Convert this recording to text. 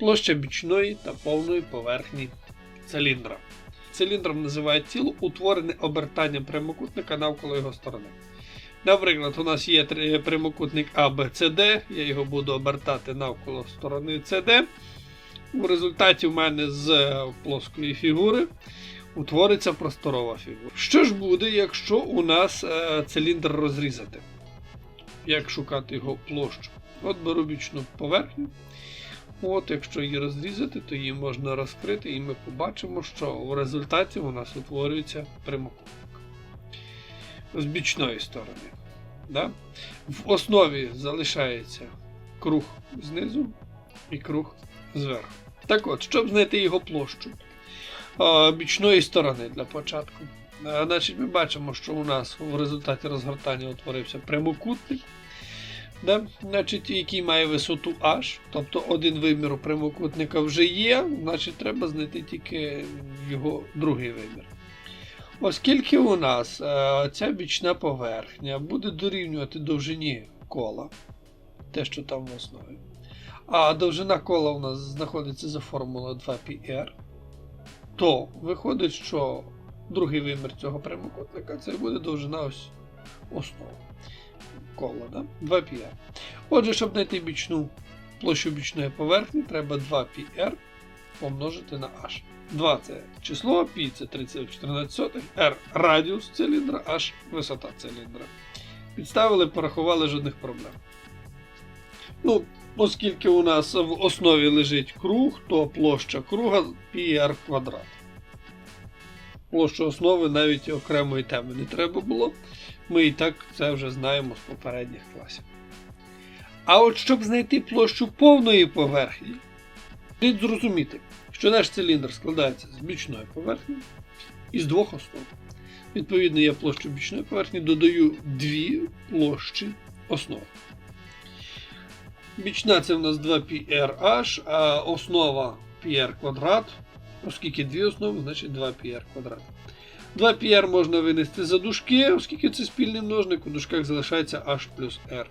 Площа бічної та повної поверхні циліндра. Циліндром називають тіло, утворене обертанням прямокутника навколо його сторони. Наприклад, у нас є прямокутник ABCD, я його буду обертати навколо сторони CD. У результаті в мене з плоскої фігури утвориться просторова фігура. Що ж буде, якщо у нас е, циліндр розрізати? Як шукати його площу? От беру бічну поверхню. От, якщо її розрізати, то її можна розкрити, і ми побачимо, що в результаті у нас утворюється прямокутник з бічної сторони. Да? В основі залишається круг знизу і круг зверху. Так от, щоб знайти його площу бічної сторони для початку. Значить, ми бачимо, що у нас в результаті розгортання утворився прямокутник, да? значить, який має висоту h, тобто один вимір у прямокутника вже є, значить треба знайти тільки його другий вимір. Оскільки у нас е, ця бічна поверхня буде дорівнювати довжині кола, те, що там в основі, а довжина кола у нас знаходиться за формулою 2πr, то виходить, що другий вимір цього прямокутника це буде довжина ось основи кола, да? 2πr. Отже, щоб знайти бічну площу бічної поверхні, треба 2πr помножити на h. 2 це число, π це 3,14, r радіус циліндра, h висота циліндра. Підставили, порахували жодних проблем. Ну, оскільки у нас в основі лежить круг, то площа круга πr квадрат. Площу основи навіть окремої теми не треба було. Ми і так це вже знаємо з попередніх класів. А от щоб знайти площу повної поверхні, слід зрозуміти, що наш циліндр складається з бічної поверхні і з двох основ. Відповідно, я площу бічної поверхні додаю дві площі основ. Бічна це в нас 2πrh, а основа πr квадрат. Оскільки дві основи, значить 2πr квадрат. 2πr можна винести за дужки, оскільки це спільний множник, у дужках залишається h плюс r.